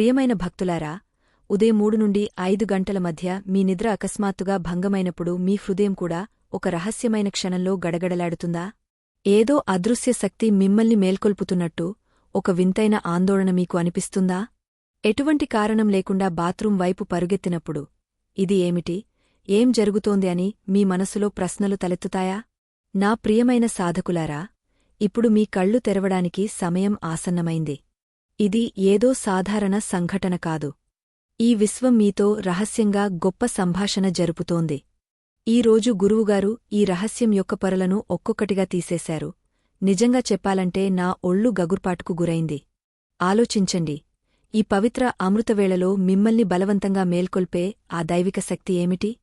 ప్రియమైన భక్తులారా ఉదయం మూడు నుండి ఐదు గంటల మధ్య మీ నిద్ర అకస్మాత్తుగా భంగమైనప్పుడు మీ హృదయం కూడా ఒక రహస్యమైన క్షణంలో గడగడలాడుతుందా? ఏదో అదృశ్య శక్తి మిమ్మల్ని మేల్కొల్పుతున్నట్టు ఒక వింతైన ఆందోళన మీకు అనిపిస్తుందా? ఎటువంటి కారణం లేకుండా బాత్రూం వైపు పరుగెత్తినప్పుడు ఇది ఏమిటి? ఏం జరుగుతోంది అని మీ మనసులో ప్రశ్నలు తలెత్తుతాయా? నా ప్రియమైన సాధకులారా ఇప్పుడు మీ కళ్ళు తెరవడానికి సమయం ఆసన్నమైంది. ఇది ఏదో సాధారణ సంఘటన కాదు. ఈ విశ్వం మీతో రహస్యంగా గొప్ప సంభాషణ జరుపుతోంది. ఈరోజు గురువుగారు ఈ రహస్యం యొక్క పొరలను ఒక్కొక్కటిగా తీసేశారు. నిజంగా చెప్పాలంటే నా ఒళ్ళు గగుర్పాటుకు గురైంది. ఆలోచించండి. ఈ పవిత్ర అమృతవేళలో మిమ్మల్ని బలవంతంగా మేల్కొల్పే ఆ దైవిక శక్తి ఏమిటి?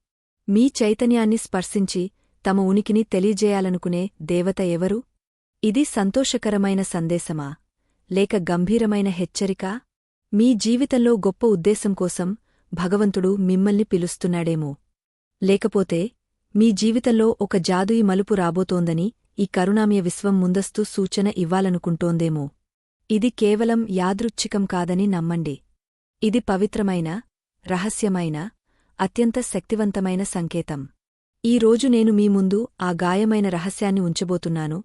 మీ చైతన్యాన్ని స్పర్శించి తమ ఉనికిని తెలియజేయాలనుకునే దేవత ఎవరు? ఇది సంతోషకరమైన సందేశమా? లేక గంభీరమైన హెచ్చరికా? మీ జీవితంలో గొప్ప ఉద్దేశం కోసం భగవంతుడు మిమ్మల్ని పిలుస్తున్నాడేమో. లేకపోతే మీ జీవితంలో ఒక జాదుయి మలుపు రాబోతోందని ఈ కరుణామయ విశ్వం ముందస్తు సూచన ఇవ్వాలనుకుంటోందేమో. ఇది కేవలం యాదృచ్ఛికం కాదని నమ్మండి. ఇది పవిత్రమైన రహస్యమైన అత్యంత శక్తివంతమైన సంకేతం. ఈ రోజు నేను మీ ముందు ఆ గాయమైన రహస్యాన్ని ఉంచబోతున్నాను.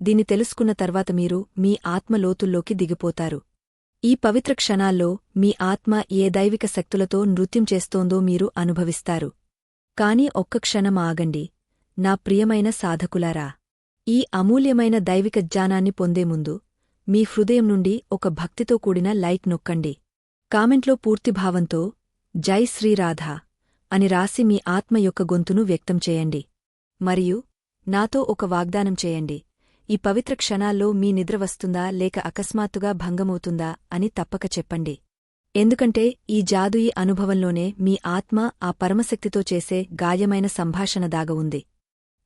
దీన్ని తెలుసుకున్న తర్వాత మీరు మీ ఆత్మ లోతుల్లోకి దిగిపోతారు. ఈ పవిత్ర క్షణాల్లో మీ ఆత్మ ఏ దైవిక శక్తులతో నృత్యం చేస్తోందో మీరు అనుభవిస్తారు. కాని ఒక్క క్షణం ఆగండి. నా ప్రియమైన సాధకులారా ఈ అమూల్యమైన దైవిక జ్ఞానాన్ని పొందే ముందు మీ హృదయం నుండి ఒక భక్తితో కూడిన లైక్ నొక్కండి. కామెంట్లో పూర్తిభావంతో జై శ్రీరాధ అని రాసి మీ ఆత్మ యొక్క గొంతును వ్యక్తం చేయండి. మరియు నాతో ఒక వాగ్దానం చేయండి. ఈ పవిత్ర క్షణాల్లో మీ నిద్ర వస్తుందా లేక అకస్మాత్తుగా భంగమవుతుందా అని తప్పక చెప్పండి. ఎందుకంటే ఈ జాదుయి అనుభవంలోనే మీ ఆత్మ ఆ పరమశక్తితో చేసే గాయమైన సంభాషణ దాగ ఉంది.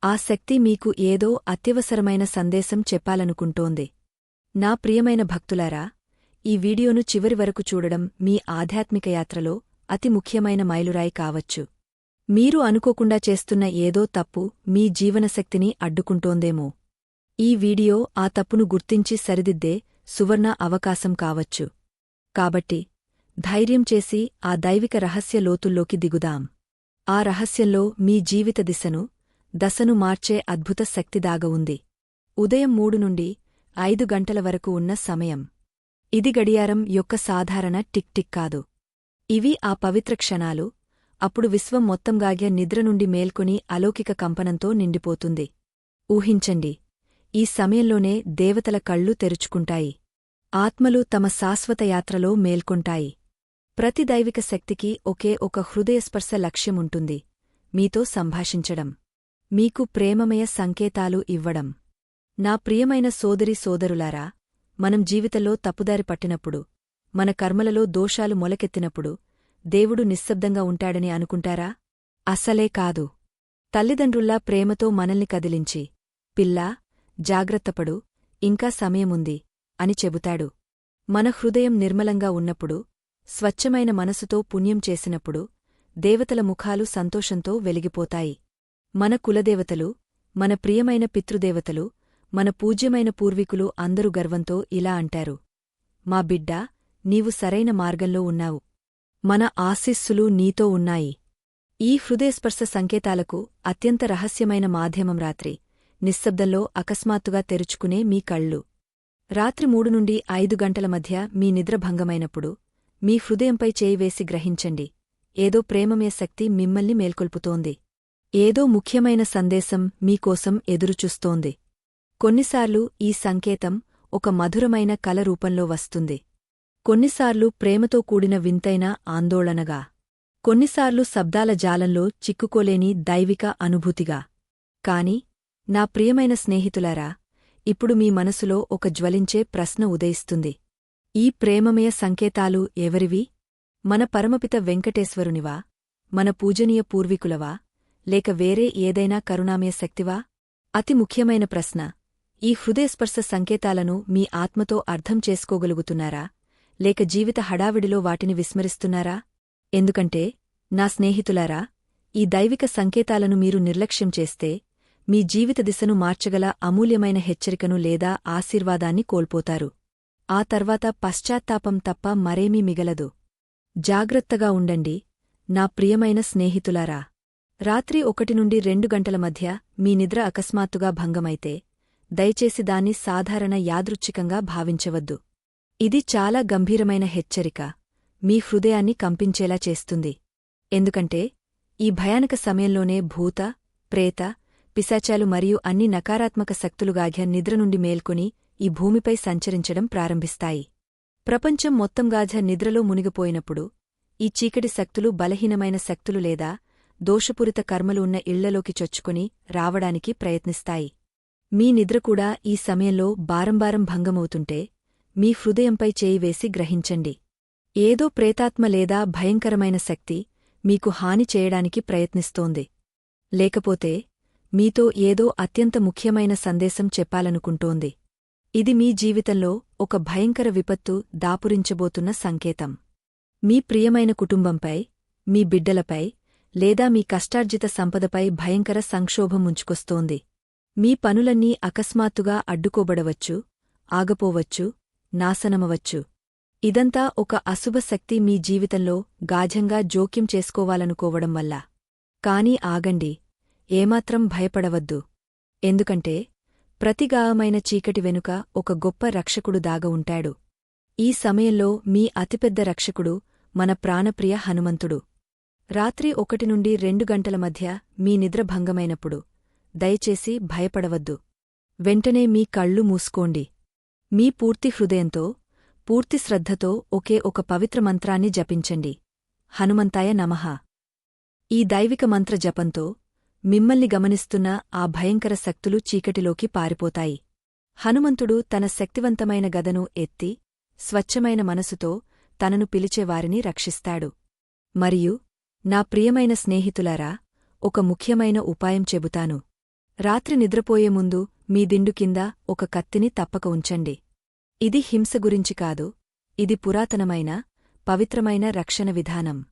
ఆ శక్తి మీకు ఏదో అత్యవసరమైన సందేశం చెప్పాలనుకుంటోంది. నా ప్రియమైన భక్తులారా ఈ వీడియోను చివరి వరకు చూడడం మీ ఆధ్యాత్మిక యాత్రలో అతి ముఖ్యమైన మైలురాయి కావచ్చు. మీరు అనుకోకుండా చేస్తున్న ఏదో తప్పు మీ జీవనశక్తిని అడ్డుకుంటోందేమో. ఈ వీడియో ఆ తప్పును గుర్తించి సరిదిద్దే సువర్ణ అవకాశం కావచ్చు. కాబట్టి ధైర్యం చేసి ఆ దైవిక రహస్య లోతుల్లోకి దిగుదాం. ఆ రహస్యంలో మీ జీవిత దిశను దశను మార్చే అద్భుత శక్తి దాగ ఉంది. ఉదయం మూడు నుండి ఐదు గంటల వరకు ఉన్న సమయం. ఇది గడియారం యొక్క సాధారణ టిక్ టిక్ కాదు. ఇవి ఆ పవిత్ర క్షణాలు అప్పుడు విశ్వం మొత్తంగాగ్య నిద్ర నుండి మేల్కొని అలౌకిక కంపనంతో నిండిపోతుంది. ఊహించండి ఈ సమయంలోనే దేవతల కళ్ళు తెరుచుకుంటాయి. ఆత్మలు తమ శాశ్వత యాత్రలో మేల్కొంటాయి. ప్రతి దైవిక శక్తికి ఒకే ఒక హృదయస్పర్శ లక్ష్యముంటుంది. మీతో సంభాషించడం. మీకు ప్రేమమయ సంకేతాలు ఇవ్వడం. నా ప్రియమైన సోదరి సోదరులారా మనం జీవితంలో తప్పుదారి పట్టినప్పుడు మన కర్మలలో దోషాలు మొలకెత్తినప్పుడు దేవుడు నిశ్శబ్దంగా ఉంటాడని అనుకుంటారా? అసలే కాదు. తల్లిదండ్రుల్లా ప్రేమతో మనల్ని కదిలించి పిల్లా జాగ్రత్తపడు ఇంకా సమయముంది అని చెబుతాడు. మన హృదయం నిర్మలంగా ఉన్నప్పుడు స్వచ్ఛమైన మనసుతో పుణ్యం చేసినప్పుడు దేవతల ముఖాలు సంతోషంతో వెలిగిపోతాయి. మన కులదేవతలు మన ప్రియమైన పితృదేవతలు మన పూజ్యమైన పూర్వీకులు అందరూ గర్వంతో ఇలా అంటారు. మా బిడ్డా నీవు సరైన మార్గంలో ఉన్నావు. మన ఆశీస్సులు నీతో ఉన్నాయి. ఈ హృదయస్పర్శ సంకేతాలకు అత్యంత రహస్యమైన మాధ్యమం రాత్రి. నిశ్శబ్దంలో అకస్మాత్తుగా తెరుచుకునే మీ కళ్ళు. రాత్రి మూడు నుండి ఐదు గంటల మధ్య మీ నిద్రభంగమైనప్పుడు మీ హృదయంపై చేయివేసి గ్రహించండి. ఏదో ప్రేమమే శక్తి మిమ్మల్ని మేల్కొల్పుతోంది. ఏదో ముఖ్యమైన సందేశం మీకోసం ఎదురుచూస్తోంది. కొన్నిసార్లు ఈ సంకేతం ఒక మధురమైన కల రూపంలో వస్తుంది. కొన్నిసార్లు ప్రేమతో కూడిన వింతైన ఆందోళనగా. కొన్నిసార్లు శబ్దాల జాలంలో చిక్కుకోలేని దైవిక అనుభూతిగా. కాని నా ప్రియమైన స్నేహితులారా ఇప్పుడు మీ మనసులో ఒక జ్వలించే ప్రశ్న ఉదయిస్తుంది. ఈ ప్రేమమయ సంకేతాలు ఎవరివి? మన పరమపిత వెంకటేశ్వరునివా? మన పూజనీయ పూర్వీకులవా? లేక వేరే ఏదైనా కరుణామయ శక్తివా? అతి ముఖ్యమైన ప్రశ్న ఈ హృదయస్పర్శ సంకేతాలను మీ ఆత్మతో అర్థం చేసుకోగలుగుతున్నారా? లేక జీవిత హడావిడిలో వాటిని విస్మరిస్తున్నారా? ఎందుకంటే నా స్నేహితులారా ఈ దైవిక సంకేతాలను మీరు నిర్లక్ష్యం చేస్తే మీ జీవిత దిశను మార్చగల అమూల్యమైన హెచ్చరికను లేదా ఆశీర్వాదాన్ని కోల్పోతారు. ఆ తర్వాత పశ్చాత్తాపం తప్ప మరేమీ మిగలదు. జాగ్రత్తగా ఉండండి. నా ప్రియమైన స్నేహితులారా రాత్రి ఒకటి నుండి రెండు గంటల మధ్య మీ నిద్ర అకస్మాత్తుగా భంగమైతే దయచేసి దాన్ని సాధారణ యాదృచ్ఛికంగా భావించవద్దు. ఇది చాలా గంభీరమైన హెచ్చరిక. మీ హృదయాన్ని కంపించేలా చేస్తుంది. ఎందుకంటే ఈ భయానక సమయంలోనే భూత ప్రేత పిశాచాలు మరియు అన్ని నకారాత్మక శక్తులుగాఘ్య నిద్ర నుండి మేల్కొని ఈ భూమిపై సంచరించడం ప్రారంభిస్తాయి. ప్రపంచం మొత్తంగాఝ నిద్రలో మునిగిపోయినప్పుడు ఈ చీకటి శక్తులు బలహీనమైన శక్తులు లేదా దోషపూరిత కర్మలు ఉన్న ఇళ్ళలోకి చొచ్చుకుని రావడానికి ప్రయత్నిస్తాయి. మీ నిద్ర కూడా ఈ సమయంలో బారంబారం భంగమవుతుంటే మీ హృదయంపై చేయివేసి గ్రహించండి. ఏదో ప్రేతాత్మ లేదా భయంకరమైన శక్తి మీకు హాని చేయడానికి ప్రయత్నిస్తోంది. లేకపోతే మీతో ఏదో అత్యంత ముఖ్యమైన సందేశం చెప్పాలనుకుంటోంది. ఇది మీ జీవితంలో ఒక భయంకర విపత్తు దాపురించబోతున్న సంకేతం. మీ ప్రియమైన కుటుంబంపై మీ బిడ్డలపై లేదా మీ కష్టార్జిత సంపదపై భయంకర సంక్షోభం ముంచుకొస్తోంది. మీ పనులన్నీ అకస్మాత్తుగా అడ్డుకోబడవచ్చు ఆగపోవచ్చు నాశనమవచ్చు. ఇదంతా ఒక అశుభశక్తి మీ జీవితంలో గాఢంగా జోక్యం చేసుకోవాలనుకోవడం వల్ల. కాని ఆగండి ఏమాత్రం భయపడవద్దు. ఎందుకంటే ప్రతిగాయమైన చీకటి వెనుక ఒక గొప్ప రక్షకుడు దాగ ఉంటాడు. ఈ సమయంలో మీ అతిపెద్ద రక్షకుడు మన ప్రాణప్రియ హనుమంతుడు. రాత్రి ఒకటి నుండి రెండు గంటల మధ్య మీ నిద్ర భంగమైనప్పుడు దయచేసి భయపడవద్దు. వెంటనే మీ కళ్ళు మూసుకోండి. మీ పూర్తి హృదయంతో పూర్తి శ్రద్ధతో ఒకే ఒక పవిత్ర మంత్రాన్ని జపించండి. హనుమంతాయ నమః. ఈ దైవిక మంత్ర జపంతో మిమ్మల్ని గమనిస్తున్న ఆ భయంకర శక్తులు చీకటిలోకి పారిపోతాయి. హనుమంతుడు తన శక్తివంతమైన గదను ఎత్తి స్వచ్ఛమైన మనసుతో తనను పిలిచేవారిని రక్షిస్తాడు. మరియు నా ప్రియమైన స్నేహితులారా ఒక ముఖ్యమైన ఉపాయం చెబుతాను. రాత్రి నిద్రపోయే ముందు మీ దిండు కింద ఒక కత్తిని తప్పక ఉంచండి. ఇది హింస గురించి కాదు ఇది పురాతనమైన పవిత్రమైన రక్షణ విధానం.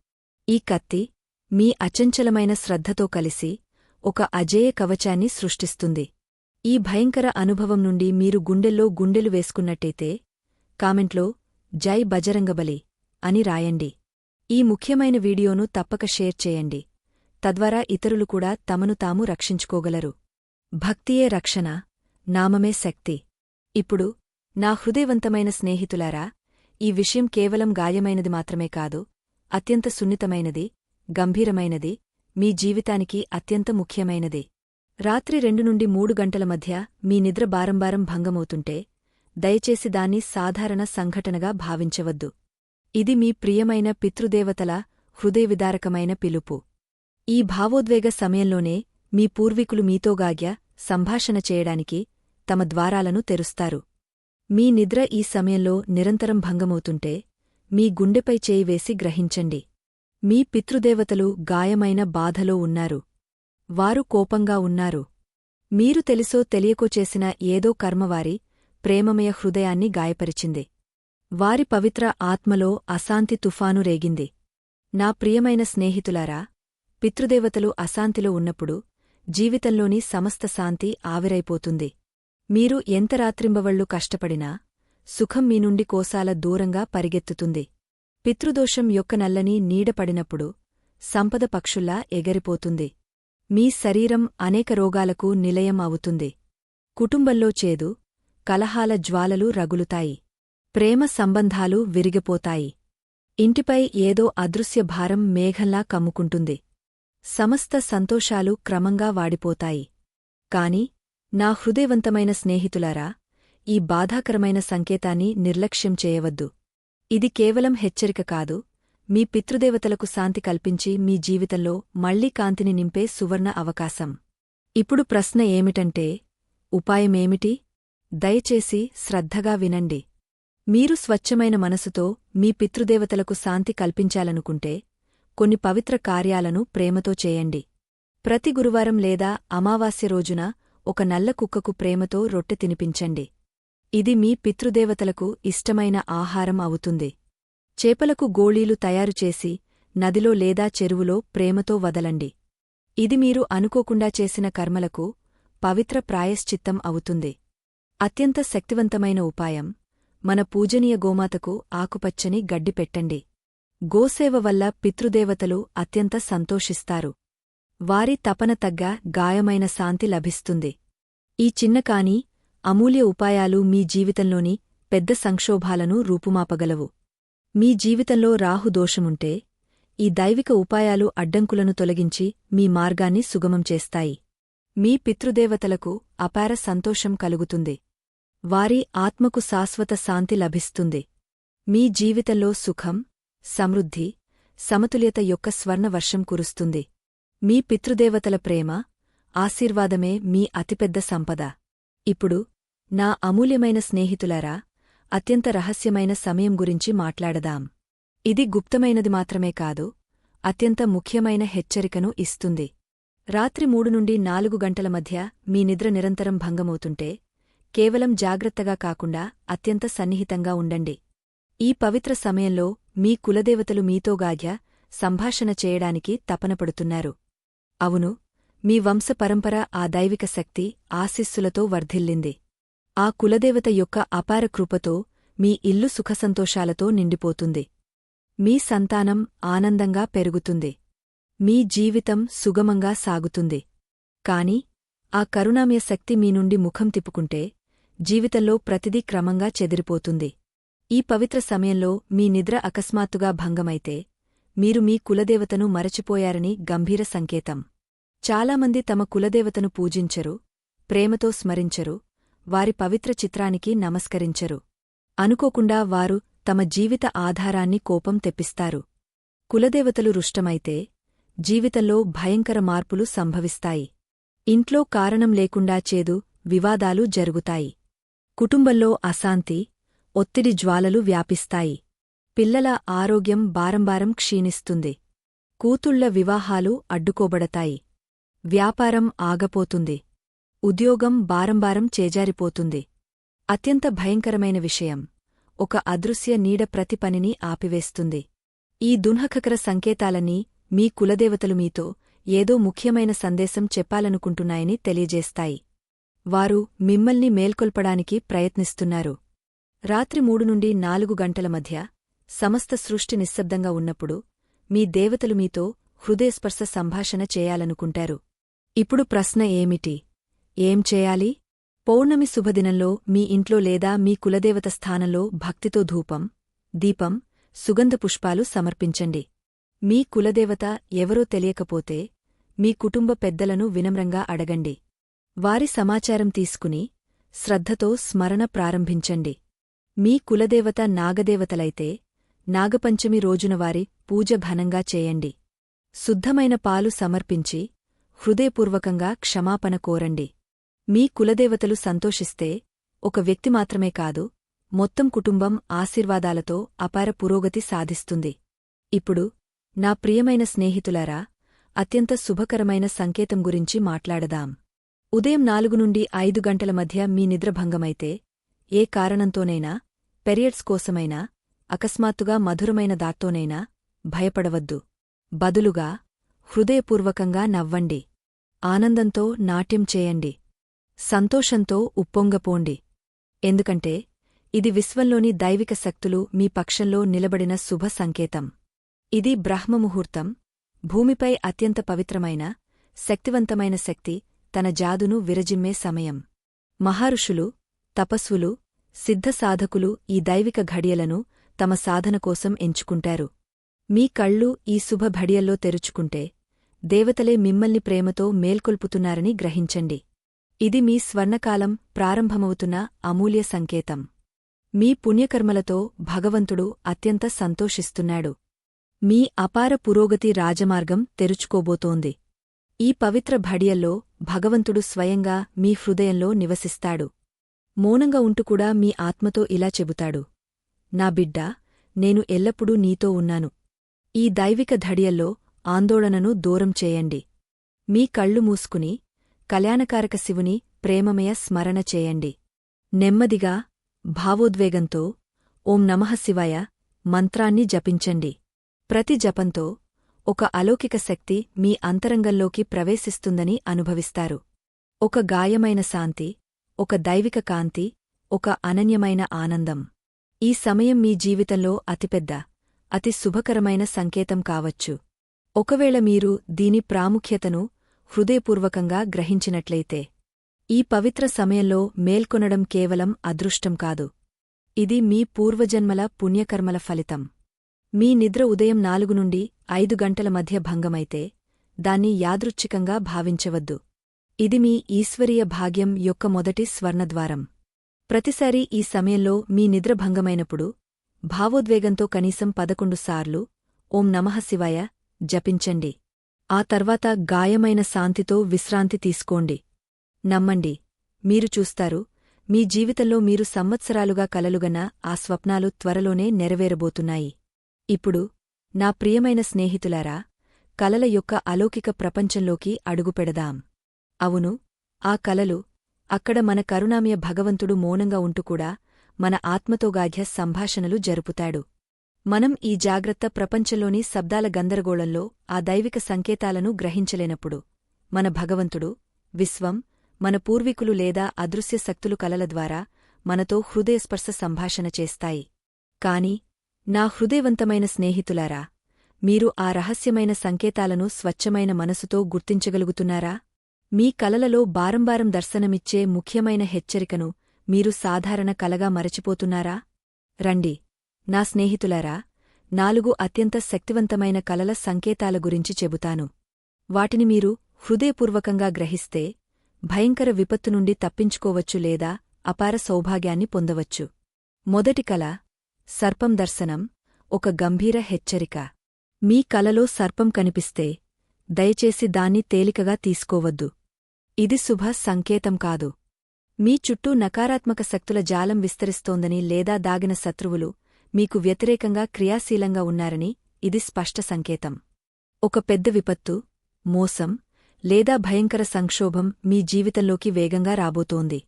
ఈ కత్తి మీ అచంచలమైన శ్రద్ధతో కలిసి ఒక అజేయ కవచాన్ని సృష్టిస్తుంది. ఈ భయంకర అనుభవం నుండి మీరు గుండెల్లో గుండెలు వేసుకున్నట్టయితే కామెంట్లో జై బజరంగబలి అని రాయండి. ఈ ముఖ్యమైన వీడియోను తప్పక షేర్ చేయండి. తద్వారా ఇతరులు కూడా తమను తాము రక్షించుకోగలరు. భక్తియే రక్షణ నామమే శక్తి. ఇప్పుడు నా హృదయవంతమైన స్నేహితులారా ఈ విషయం కేవలం గాయమైనది మాత్రమే కాదు అత్యంత సున్నితమైనది గంభీరమైనది మీ జీవితానికి అత్యంత ముఖ్యమైనది. రాత్రి రెండు నుండి మూడు గంటల మధ్య మీ నిద్ర బారంబారం భంగమవుతుంటే దయచేసి దాన్ని సాధారణ సంఘటనగా భావించవద్దు. ఇది మీ ప్రియమైన పితృదేవతల హృదయవిదారకమైన పిలుపు. ఈ భావోద్వేగ సమయంలోనే మీ పూర్వీకులు మీతోగాగ్య సంభాషణ చేయడానికి తమ ద్వారాలను తెరుస్తారు. మీ నిద్ర ఈ సమయంలో నిరంతరం భంగమవుతుంటే మీ గుండెపై చేయివేసి గ్రహించండి. మీ పితృదేవతలు గాయమైన బాధలో ఉన్నారు. వారు కోపంగా ఉన్నారు. మీరు తెలుసో తెలియకో చేసిన ఏదో కర్మవారి ప్రేమమయ హృదయాన్ని గాయపరిచింది. వారి పవిత్ర ఆత్మలో అశాంతి తుఫాను రేగింది. నా ప్రియమైన స్నేహితులారా పితృదేవతలు అశాంతిలో ఉన్నప్పుడు జీవితంలోని సమస్త శాంతి ఆవిరైపోతుంది. మీరు ఎంత రాత్రింబవళ్ళు కష్టపడినా సుఖం మీ నుండి కోసాల దూరంగా పరిగెత్తుతుంది. పితృదోషం యొక్క నల్లని నీడపడినప్పుడు సంపద పక్షుల్లా ఎగరిపోతుంది. మీ శరీరం అనేక రోగాలకు నిలయం అవుతుంది. కుటుంబంలో చేదు కలహాల జ్వాలలు రగులుతాయి. ప్రేమ సంబంధాలు విరిగిపోతాయి. ఇంటిపై ఏదో అదృశ్య భారం మేఘంలా కమ్ముకుంటుంది. సమస్త సంతోషాలు క్రమంగా వాడిపోతాయి. కాని నా హృదయవంతమైన స్నేహితులారా ఈ బాధాకరమైన సంకేతాన్ని నిర్లక్ష్యం చేయవద్దు. ఇది కేవలం హెచ్చరిక కాదు మీ పితృదేవతలకు శాంతి కల్పించి మీ జీవితంలో మళ్ళీ కాంతిని నింపే సువర్ణ అవకాశం. ఇప్పుడు ప్రశ్న ఏమిటంటే ఉపాయమేమిటి? దయచేసి శ్రద్ధగా వినండి. మీరు స్వచ్ఛమైన మనసుతో మీ పితృదేవతలకు శాంతి కల్పించాలనుకుంటే కొన్ని పవిత్ర కార్యాలను ప్రేమతో చేయండి. ప్రతి గురువారం లేదా అమావాస్య రోజున ఒక నల్ల కుక్కకు ప్రేమతో రొట్టె తినిపించండి. ఇది మీ పితృదేవతలకు ఇష్టమైన ఆహారం అవుతుంది. చేపలకు గోళీలు తయారుచేసి నదిలో లేదా చెరువులో ప్రేమతో వదలండి. ఇది మీరు అనుకోకుండా చేసిన కర్మలకు పవిత్ర ప్రాయశ్చిత్తం అవుతుంది. అత్యంత శక్తివంతమైన ఉపాయం మన పూజనీయ గోమాతకు ఆకుపచ్చని గడ్డి పెట్టండి. గోసేవ వల్ల పితృదేవతలు అత్యంత సంతోషిస్తారు. వారి తపన తగ్గ గాయమైన శాంతి లభిస్తుంది. ఈ చిన్న కాని అమూల్య ఉపాయాలు మీ జీవితంలోని పెద్ద సంక్షోభాలను రూపుమాపగలవు. మీ జీవితంలో రాహు దోషముంటే ఈ దైవిక ఉపాయాలు అడ్డంకులను తొలగించి మీ మార్గాన్ని సుగమం చేస్తాయి. మీ పితృదేవతలకు అపార సంతోషం కలుగుతుంది. వారి ఆత్మకు శాశ్వత శాంతి లభిస్తుంది. మీ జీవితంలో సుఖం సమృద్ధి సమతుల్యత యొక్క స్వర్ణవర్షం కురుస్తుంది. మీ పితృదేవతల ప్రేమ ఆశీర్వాదమే మీ అతిపెద్ద సంపద. ఇప్పుడు నా అమూల్యమైన స్నేహితులారా అత్యంత రహస్యమైన సమయం గురించి మాట్లాడదాం. ఇది గుప్తమైనది మాత్రమే కాదు అత్యంత ముఖ్యమైన హెచ్చరికను ఇస్తుంది. రాత్రి మూడు నుండి నాలుగు గంటల మధ్య మీ నిద్ర నిరంతరం భంగమవుతుంటే కేవలం జాగ్రత్తగా కాకుండా అత్యంత సన్నిహితంగా ఉండండి. ఈ పవిత్ర సమయంలో మీ కులదేవతలు మీతోగాధ్య సంభాషణ చేయడానికి తపనపడుతున్నారు అవును మీ వంశపరంపర ఆ దైవిక శక్తి ఆశిస్సులతో వర్ధిల్లింది. ఆ కులదేవత యొక్క అపార కృపతో మీ ఇల్లు సుఖసంతోషాలతో నిండిపోతుంది. మీ సంతానం ఆనందంగా పెరుగుతుంది. మీ జీవితం సుగమంగా సాగుతుంది. కాని ఆ కరుణామయ శక్తి మీ నుండి ముఖం తిప్పుకుంటే జీవితంలో ప్రతిదీ క్రమంగా చెదిరిపోతుంది. ఈ పవిత్ర సమయంలో మీ నిద్ర అకస్మాత్తుగా భంగమైతే మీరు మీ కులదేవతను మరచిపోయారని గంభీర సంకేతం. చాలామంది తమ కులదేవతను పూజించరు ప్రేమతో స్మరించరు వారి పవిత్ర చిత్రానికి నమస్కరించరు. అనుకోకుండా వారు తమ జీవిత ఆధారాన్ని కోపం తెప్పిస్తారు. కులదేవతలు రుష్టమైతే జీవితంలో భయంకర మార్పులు సంభవిస్తాయి. ఇంట్లో కారణం లేకుండా చేదు వివాదాలు జరుగుతాయి. కుటుంబంలో అశాంతి ఒత్తిడి జ్వాలలు వ్యాపిస్తాయి. పిల్లల ఆరోగ్యం బారంబారం క్షీణిస్తుంది. కూతుళ్ళ వివాహాలు అడ్డుకోబడతాయి. వ్యాపారం ఆగపోతుంది. ఉద్యోగం బారంబారం చేజారిపోతుంది. అత్యంత భయంకరమైన విషయం. ఒక అదృశ్య నీడ ప్రతి పనిని ఆపివేస్తుంది. ఈ దున్హకకర సంకేతాలన్నీ మీ కులదేవతలు మీతో ఏదో ముఖ్యమైన సందేశం చెప్పాలనుకుంటున్నాయని తెలియజేస్తాయి. వారు మిమ్మల్ని మేల్కొల్పడానికి ప్రయత్నిస్తున్నారు. రాత్రి మూడు నుండి నాలుగు గంటల మధ్య సమస్త సృష్టి నిశ్శబ్దంగా ఉన్నప్పుడు మీ దేవతలు మీతో హృదయస్పర్శ సంభాషణ చేయాలనుకుంటారు. ఇప్పుడు ప్రశ్న ఏమిటి? ఏం చేయాలి? పౌర్ణమి శుభదినంలో మీ ఇంట్లో లేదా మీ కులదేవత స్థానంలో భక్తితో ధూపం దీపం సుగంధ పుష్పాలు సమర్పించండి. మీ కులదేవత ఎవరో తెలియకపోతే మీ కుటుంబ పెద్దలను వినమ్రంగా అడగండి. వారి సమాచారం తీసుకుని శ్రద్ధతో స్మరణ ప్రారంభించండి. మీ కులదేవత నాగదేవతలైతే నాగపంచమి రోజున వారి పూజ ఘనంగా చేయండి. శుద్ధమైన పాలు సమర్పించి హృదయపూర్వకంగా క్షమాపణ కోరండి. మీ కులదేవతలు సంతోషిస్తే ఒక వ్యక్తి మాత్రమే కాదు మొత్తం కుటుంబం ఆశీర్వాదాలతో అపార పురోగతి సాధిస్తుంది. ఇప్పుడు నా ప్రియమైన స్నేహితులారా అత్యంత శుభకరమైన సంకేతం గురించి మాట్లాడదాం. ఉదయం నాలుగు నుండి ఐదు గంటల మధ్య మీ నిద్రభంగమైతే ఏ కారణంతోనైనా పెరియడ్స్ కోసమైనా అకస్మాత్తుగా మధురమైన దాత్తోనైనా భయపడవద్దు. బదులుగా హృదయపూర్వకంగా నవ్వండి. ఆనందంతో నాట్యం చేయండి. సంతోషంతో ఉప్పొంగపోండి ఎందుకంటే ఇది విశ్వంలోని దైవిక శక్తులు మీ పక్షంలో నిలబడిన శుభ సంకేతం. ఇది బ్రహ్మముహూర్తం భూమిపై అత్యంత పవిత్రమైన శక్తివంతమైన శక్తి తన జాదును విరజిమ్మే సమయం. మహర్షులు తపస్వులు సిద్ధసాధకులు ఈ దైవిక ఘడియలను తమ సాధన కోసం ఎంచుకుంటారు. మీ కళ్ళు ఈ శుభ భడియల్లో తెరుచుకుంటే దేవతలే మిమ్మల్ని ప్రేమతో మేల్కొల్పుతున్నారని గ్రహించండి. ఇది మీ స్వర్ణకాలం ప్రారంభమవుతున్న అమూల్య సంకేతం. మీ పుణ్యకర్మలతో భగవంతుడు అత్యంత సంతోషిస్తున్నాడు. మీ అపార పురోగతి రాజమార్గం తెరుచుకోబోతోంది. ఈ పవిత్ర భడియల్లో భగవంతుడు స్వయంగా మీ హృదయంలో నివసిస్తాడు. మౌనంగా ఉంటుకూడా మీ ఆత్మతో ఇలా చెబుతాడు. నా బిడ్డా నేను ఎల్లప్పుడూ నీతో ఉన్నాను. ఈ దైవిక ధడియల్లో ఆందోళనను దూరం చేయండి. మీ కళ్ళు మూసుకుని కళ్యాణకారక శివుని ప్రేమమయ స్మరణ చేయండి. నెమ్మదిగా భావోద్వేగంతో ఓం నమః శివాయ మంత్రాన్ని జపించండి. ప్రతి జపంతో ఒక అలౌకిక శక్తి మీ అంతరంగంలోకి ప్రవేశిస్తుందని అనుభవిస్తారు. ఒక గాయమైన శాంతి ఒక దైవిక కాంతి ఒక అనన్యమైన ఆనందం. ఈ సమయం మీ జీవితంలో అతిపెద్ద అతి శుభకరమైన సంకేతం కావచ్చు. ఒకవేళ మీరు దీని ప్రాముఖ్యతను హృదయపూర్వకంగా గ్రహించినట్లయితే. ఈ పవిత్ర సమయంలో మేల్కొనడం కేవలం అదృష్టం కాదు. ఇది మీ పూర్వజన్మల పుణ్యకర్మల ఫలితం. మీ నిద్ర ఉదయం నాలుగు నుండి ఐదు గంటల మధ్య భంగమైతే దాన్ని యాదృచ్ఛికంగా భావించవద్దు. ఇది మీ ఈశ్వరీయ భాగ్యం యొక్క మొదటి స్వర్ణద్వారం. ప్రతిసారీ ఈ సమయంలో మీ నిద్ర భంగమైనప్పుడు భావోద్వేగంతో కనీసం పదకొండు సార్లు ఓం నమః శివాయ జపించండి. ఆ తర్వాత గాయమైన శాంతితో విశ్రాంతి తీసుకోండి. నమ్మండి. మీరు చూస్తారు మీ జీవితంలో మీరు సంవత్సరాలుగా కలలుగన ఆ స్వప్నాలు త్వరలోనే నెరవేరబోతున్నాయి. ఇప్పుడు నా ప్రియమైన స్నేహితులారా కలల యొక్క అలౌకిక ప్రపంచంలోకి అడుగుపెడదాం అవును ఆ కలలు అక్కడ మన కరుణామయ భగవంతుడు మౌనంగా ఉంటుకూడా మన ఆత్మతోగాధ్య సంభాషణలు జరుపుతాడు. మనం ఈ జాగ్రత్త ప్రపంచంలోని శబ్దాల గందరగోళంలో ఆ దైవిక సంకేతాలను గ్రహించలేనప్పుడు మన భగవంతుడు విశ్వం మన పూర్వీకులు లేదా అదృశ్య శక్తులు కలల ద్వారా మనతో హృదయస్పర్శ సంభాషణ చేస్తాయి. కాని నా హృదయవంతమైన స్నేహితులారా మీరు ఆ రహస్యమైన సంకేతాలను స్వచ్ఛమైన మనసుతో గుర్తించగలుగుతున్నారా? మీ కలలలో బారంబారం దర్శనమిచ్చే ముఖ్యమైన హెచ్చరికను మీరు సాధారణ కలగా మరచిపోతున్నారా? రండి నా స్నేహితులారా నాలుగు అత్యంత శక్తివంతమైన కలల సంకేతాల గురించి చెబుతాను. వాటిని మీరు హృదయపూర్వకంగా గ్రహిస్తే భయంకర విపత్తు నుండి తప్పించుకోవచ్చు లేదా అపార సౌభాగ్యాన్ని పొందవచ్చు. మొదటి కల సర్పం దర్శనం ఒక గంభీర హెచ్చరిక. మీ కలలో సర్పం కనిపిస్తే దయచేసి దాన్ని తేలికగా తీసుకోవద్దు. ఇది శుభ సంకేతం కాదు. మీ చుట్టూ నకారాత్మక శక్తుల జాలం విస్తరిస్తోందని లేదా దాగిన శత్రువులు మీకు వ్యతిరేకంగా క్రియాశీలంగా ఉన్నారని ఇది స్పష్ట సంకేతం. ఒక పెద్ద విపత్తు మోసం లేదా భయంకర సంక్షోభం మీ జీవితంలోకి వేగంగా రాబోతోంది.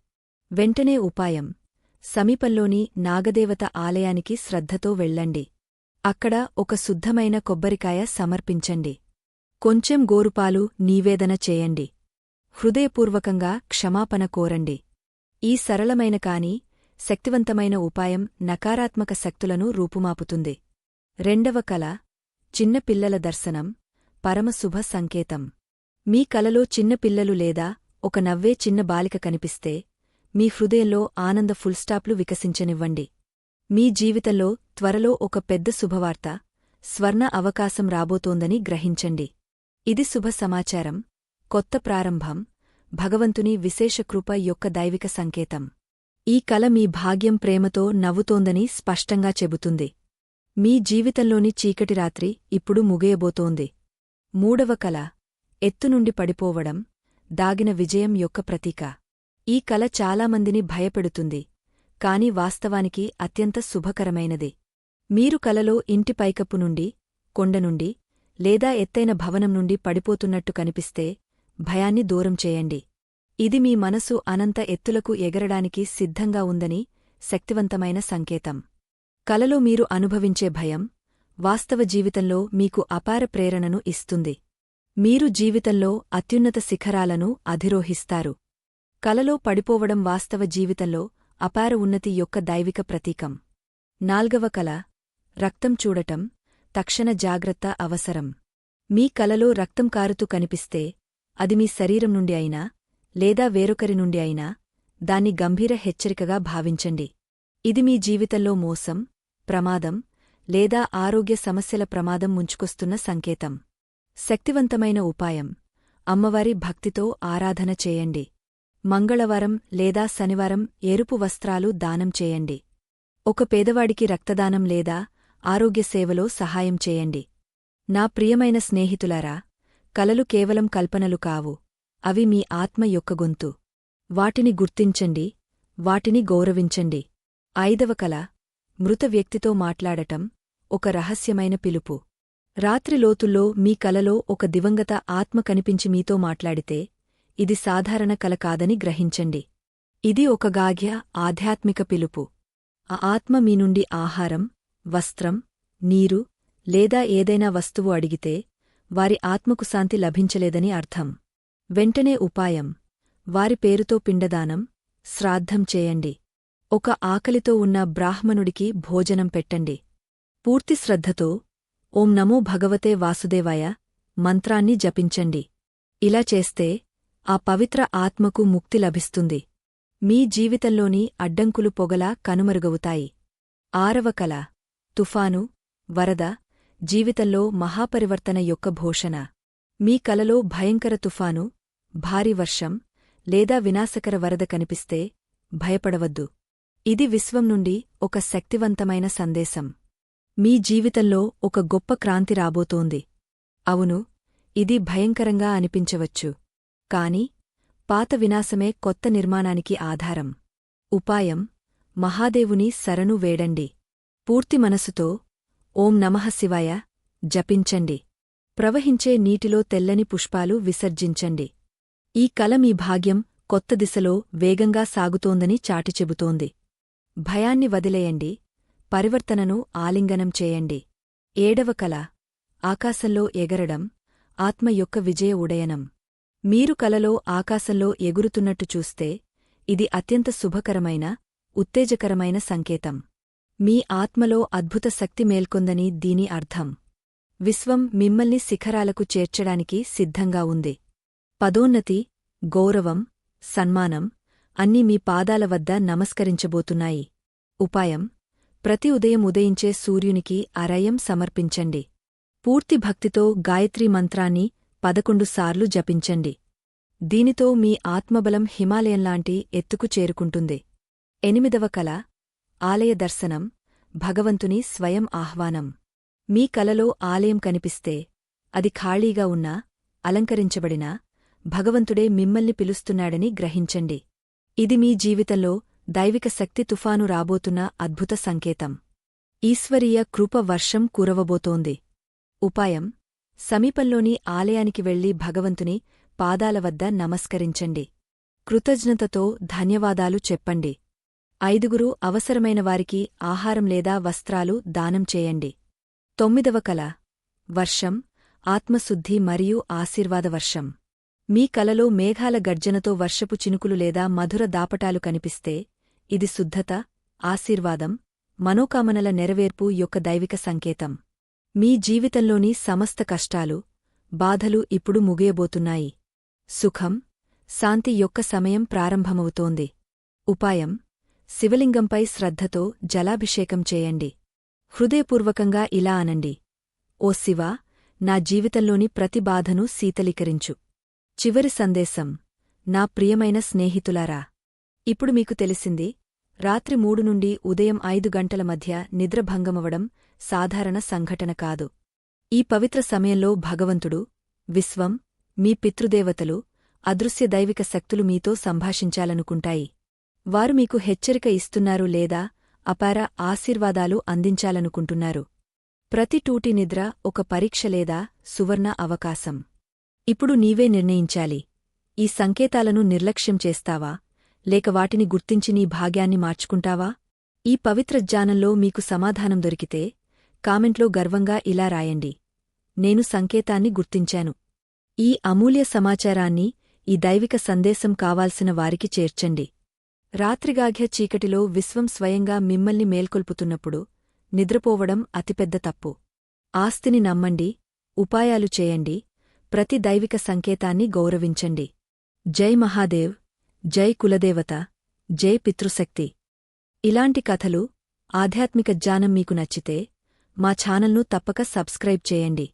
వెంటనే ఉపాయం సమీపంలోని నాగదేవత ఆలయానికి శ్రద్ధతో వెళ్ళండి. అక్కడ ఒక శుద్ధమైన కొబ్బరికాయ సమర్పించండి. కొంచెం గోరుపాలు నీవేదన చేయండి. హృదయపూర్వకంగా క్షమాపణ కోరండి. ఈ సరళమైన కాని శక్తివంతమైన ఉపాయం నకారాత్మక శక్తులను రూపుమాపుతుంది. రెండవ కల చిన్న పిల్లల దర్శనం పరమశుభ సంకేతం. మీ కలలో చిన్న పిల్లలు లేదా ఒక నవ్వే చిన్న బాలిక కనిపిస్తే మీ హృదయంలో ఆనంద ఫుల్స్టాప్లు వికసించనివ్వండి. మీ జీవితంలో త్వరలో ఒక పెద్ద శుభవార్త స్వర్ణ అవకాశం రాబోతోందని గ్రహించండి. ఇది శుభ సమాచారం కొత్త ప్రారంభం భగవంతుని విశేషకృప యొక్క దైవిక సంకేతం. ఈ కల మీ భాగ్యం ప్రేమతో నవ్వుతోందని స్పష్టంగా చెబుతుంది. మీ జీవితంలోని చీకటి రాత్రి ఇప్పుడు ముగియబోతోంది. మూడవ కల. ఎత్తునుండి పడిపోవడం దాగిన విజయం యొక్క ప్రతీక. ఈ కల చాలామందిని భయపెడుతుంది కాని వాస్తవానికి అత్యంత శుభకరమైనది. మీరు కలలో ఇంటి పైకప్పు నుండి కొండనుండి లేదా ఎత్తైన భవనం నుండి పడిపోతున్నట్టు కనిపిస్తే భయాన్ని దూరం చేయండి. ఇది మీ మనసు అనంత ఎత్తులకు ఎగరడానికి సిద్ధంగా ఉందని శక్తివంతమైన సంకేతం. కలలో మీరు అనుభవించే భయం వాస్తవ జీవితంలో మీకు అపార ప్రేరణను ఇస్తుంది. మీరు జీవితంలో అత్యున్నత శిఖరాలను అధిరోహిస్తారు. కలలో పడిపోవడం వాస్తవ జీవితంలో అపార ఉన్నతి యొక్క దైవిక ప్రతీకం. నాల్గవ కల రక్తం చూడటం తక్షణ జాగ్రత్త అవసరం. మీ కలలో రక్తం కారుతూ కనిపిస్తే అది మీ శరీరం నుండి అయినా లేదా వేరొకరి నుండి అయినా దాన్ని గంభీర హెచ్చరికగా భావించండి. ఇది మీ జీవితంలో మోసం ప్రమాదం లేదా ఆరోగ్య సమస్యల ప్రమాదం ముంచుకొస్తున్న సంకేతం. శక్తివంతమైన ఉపాయం. అమ్మవారి భక్తితో ఆరాధన చేయండి. మంగళవారం లేదా శనివారం ఎరుపు వస్త్రాలు దానం చేయండి. ఒక పేదవాడికి రక్తదానం లేదా ఆరోగ్య సేవలో సహాయం చేయండి. నా ప్రియమైన స్నేహితులారా కలలు కేవలం కల్పనలు కావు. అవి మీ ఆత్మ యొక్క గొంతు. వాటిని గుర్తించండి వాటిని గౌరవించండి. ఐదవ కళ మృత వ్యక్తితో మాట్లాడటం ఒక రహస్యమైన పిలుపు. రాత్రి లోతుల్లో మీ కలలో ఒక దివంగత ఆత్మ కనిపించి మీతో మాట్లాడితే ఇది సాధారణ కల కాదని గ్రహించండి. ఇది ఒక గాఘ్య ఆధ్యాత్మిక పిలుపు. ఆ ఆత్మ మీ నుండి ఆహారం వస్త్రం నీరు లేదా ఏదైనా వస్తువు అడిగితే వారి ఆత్మకు శాంతి లభించలేదని అర్థం. వెంటనే ఉపాయం. వారి పేరుతో పిండదానం శ్రాద్ధం చేయండి. ఒక ఆకలితో ఉన్న బ్రాహ్మణుడికి భోజనం పెట్టండి. పూర్తి శ్రద్ధతో ఓం నమో భగవతే వాసుదేవాయ మంత్రాన్ని జపించండి. ఇలా చేస్తే ఆ పవిత్ర ఆత్మకు ముక్తి లభిస్తుంది. మీ జీవితంలోని అడ్డంకులు పొగలా కనుమరుగవుతాయి. ఆరవ కల తుఫాను వరద జీవితంలో మహాపరివర్తన యొక్క భోషణ మీ కలలో భయంకర తుఫాను భారీ వర్షం లేదా వినాశకర వరద కనిపిస్తే భయపడవద్దు. ఇది విశ్వం నుండి ఒక శక్తివంతమైన సందేశం. మీ జీవితంలో ఒక గొప్ప క్రాంతి రాబోతోంది. అవును ఇది భయంకరంగా అనిపించవచ్చు. కాని పాత వినాశమే కొత్త నిర్మాణానికి ఆధారం. ఉపాయం మహాదేవుని శరణు వేడండి. పూర్తి మనసుతో ఓం నమః శివాయ జపించండి. ప్రవహించే నీటిలో తెల్లని పుష్పాలు విసర్జించండి. ఈ కల మీ భాగ్యం కొత్త దిశలో వేగంగా సాగుతోందని చాటి చెబుతోంది. భయాన్ని వదిలేయండి. పరివర్తనను ఆలింగనం చేయండి. ఏడవ కల. ఆకాశంలో ఎగరడం ఆత్మ యొక్క విజయ ఉడయనం మీరు కలలో ఆకాశంలో ఎగురుతున్నట్టు చూస్తే ఇది అత్యంత శుభకరమైన ఉత్తేజకరమైన సంకేతం. మీ ఆత్మలో అద్భుత శక్తి మేల్కొందని దీని అర్థం. విశ్వం మిమ్మల్ని శిఖరాలకు చేర్చడానికి సిద్ధంగా ఉంది. పదోన్నతి గౌరవం సన్మానం అన్నీ మీ పాదాల వద్ద నమస్కరించబోతున్నాయి. ఉపాయం ప్రతి ఉదయం ఉదయించే సూర్యునికి అరయం సమర్పించండి. పూర్తి భక్తితో గాయత్రీ మంత్రాన్ని పదకొండుసార్లు జపించండి. దీనితో మీ ఆత్మబలం హిమాలయంలాంటి ఎత్తుకు చేరుకుంటుంది. ఎనిమిదవ కల ఆలయ దర్శనం భగవంతుని స్వయం ఆహ్వానం. మీ కలలో ఆలయం కనిపిస్తే అది ఖాళీగా ఉన్నా అలంకరించబడినా భగవంతుడే మిమ్మల్ని పిలుస్తున్నాడని గ్రహించండి. ఇది మీ జీవితంలో దైవిక శక్తి తుఫాను రాబోతున్న అద్భుత సంకేతం. ఈశ్వరీయ కృప వర్షం కురవబోతోంది. ఉపాయం సమీపంలోని ఆలయానికి వెళ్ళి భగవంతుని పాదాల వద్ద నమస్కరించండి. కృతజ్ఞతతో ధన్యవాదాలు చెప్పండి. ఐదుగురు అవసరమైన వారికి ఆహారం లేదా వస్త్రాలు దానం చేయండి. తొమ్మిదవ కల వర్షం ఆత్మశుద్ధి మరియు ఆశీర్వాద వర్షం. మీ కలలో మేఘాల గర్జనతో వర్షపు చినుకులు లేదా మధుర దాపటాలు కనిపిస్తే ఇది శుద్ధత ఆశీర్వాదం మనోకామనల నెరవేర్పు యొక్క దైవిక సంకేతం. మీ జీవితంలోని సమస్త కష్టాలు బాధలు ఇప్పుడు ముగియబోతున్నాయి. సుఖం శాంతి యొక్క సమయం ప్రారంభమవుతోంది. ఉపాయం శివలింగంపై శ్రద్ధతో జలాభిషేకం చేయండి. హృదయపూర్వకంగా ఇలా అనండి. ఓ శివా నా జీవితంలోని ప్రతి బాధను శీతలీకరించు. చివరి సందేశం. నా ప్రియమైన స్నేహితులారా ఇప్పుడు మీకు తెలిసింది రాత్రి మూడు నుండి ఉదయం ఐదు గంటల మధ్య నిద్రభంగమవడం సాధారణ సంఘటన కాదు. ఈ పవిత్ర సమయంలో భగవంతుడు విశ్వం మీ పితృదేవతలు అదృశ్య దైవిక శక్తులు మీతో సంభాషించాలనుకుంటాయి. వారు మీకు హెచ్చరిక ఇస్తున్నారు లేదా అపార ఆశీర్వాదాలు అందించాలనుకుంటున్నారు. ప్రతి టూటి నిద్ర ఒక పరీక్ష లేదా సువర్ణ అవకాశం. ఇప్పుడు నీవే నిర్ణయించాలి. ఈ సంకేతాలను నిర్లక్ష్యం చేస్తావా? లేక వాటిని గుర్తించి నీ భాగ్యాన్ని మార్చుకుంటావా? ఈ పవిత్ర జ్ఞానంలో మీకు సమాధానం దొరికితే కామెంట్లో గర్వంగా ఇలా రాయండి. నేను సంకేతాన్ని గుర్తించాను. ఈ అమూల్య సమాచారాన్ని ఈ దైవిక సందేశం కావాల్సిన వారికి చేర్చండి. రాత్రిగాఘ్య చీకటిలో విశ్వం స్వయంగా మిమ్మల్ని మేల్కొల్పుతున్నప్పుడు నిద్రపోవడం అతిపెద్ద తప్పు. ఆస్తిని నమ్మండి ఉపాయాలు చేయండి ప్రతి దైవిక సంకేతాన్ని గౌరవించండి. జై మహాదేవ్ జై కులదేవత జై పితృశక్తి. ఇలాంటి కథలు ఆధ్యాత్మిక జ్ఞానం మీకు నచ్చితే మా ఛానల్ను తప్పక సబ్స్క్రైబ్ చేయండి.